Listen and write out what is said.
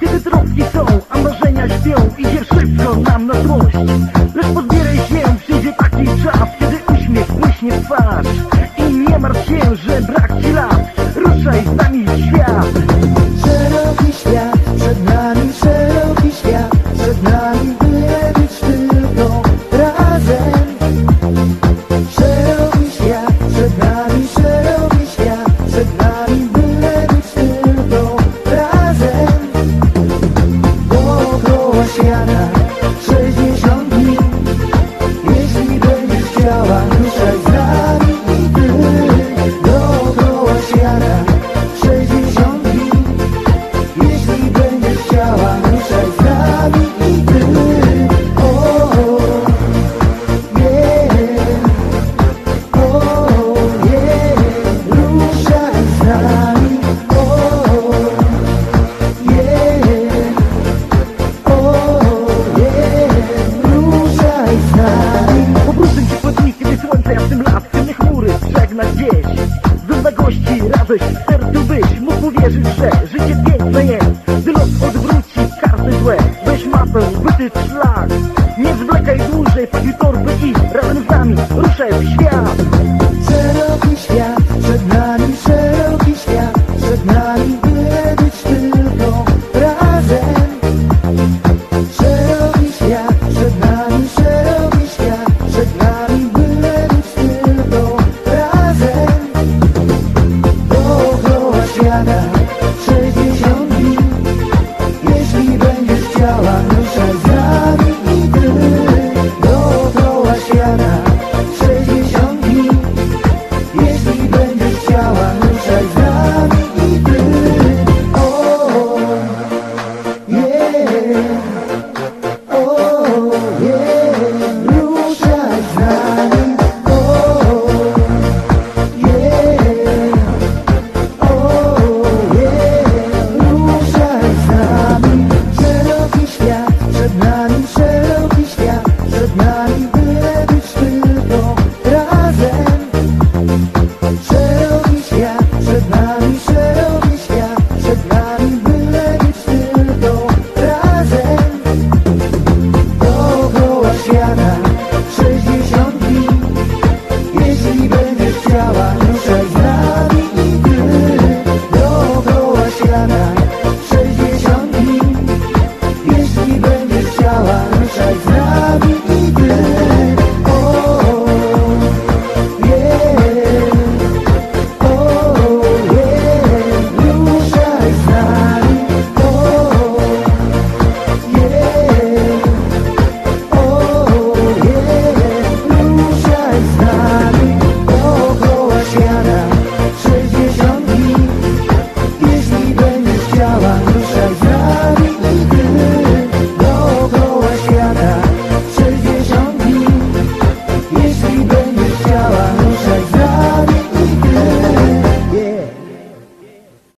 Kiedy troski są, a marzenia śpią Idzie wszystko nam na złość. persianas na gdzieś gości, radość w sercu być Mógł uwierzyć, że życie piękne jest. Gdy los odwróci karty złe Weź mapę, wytycz szlak. Nie zwlekaj dłużej, pakuj torby i razem z nami ruszaj w świat. Alice.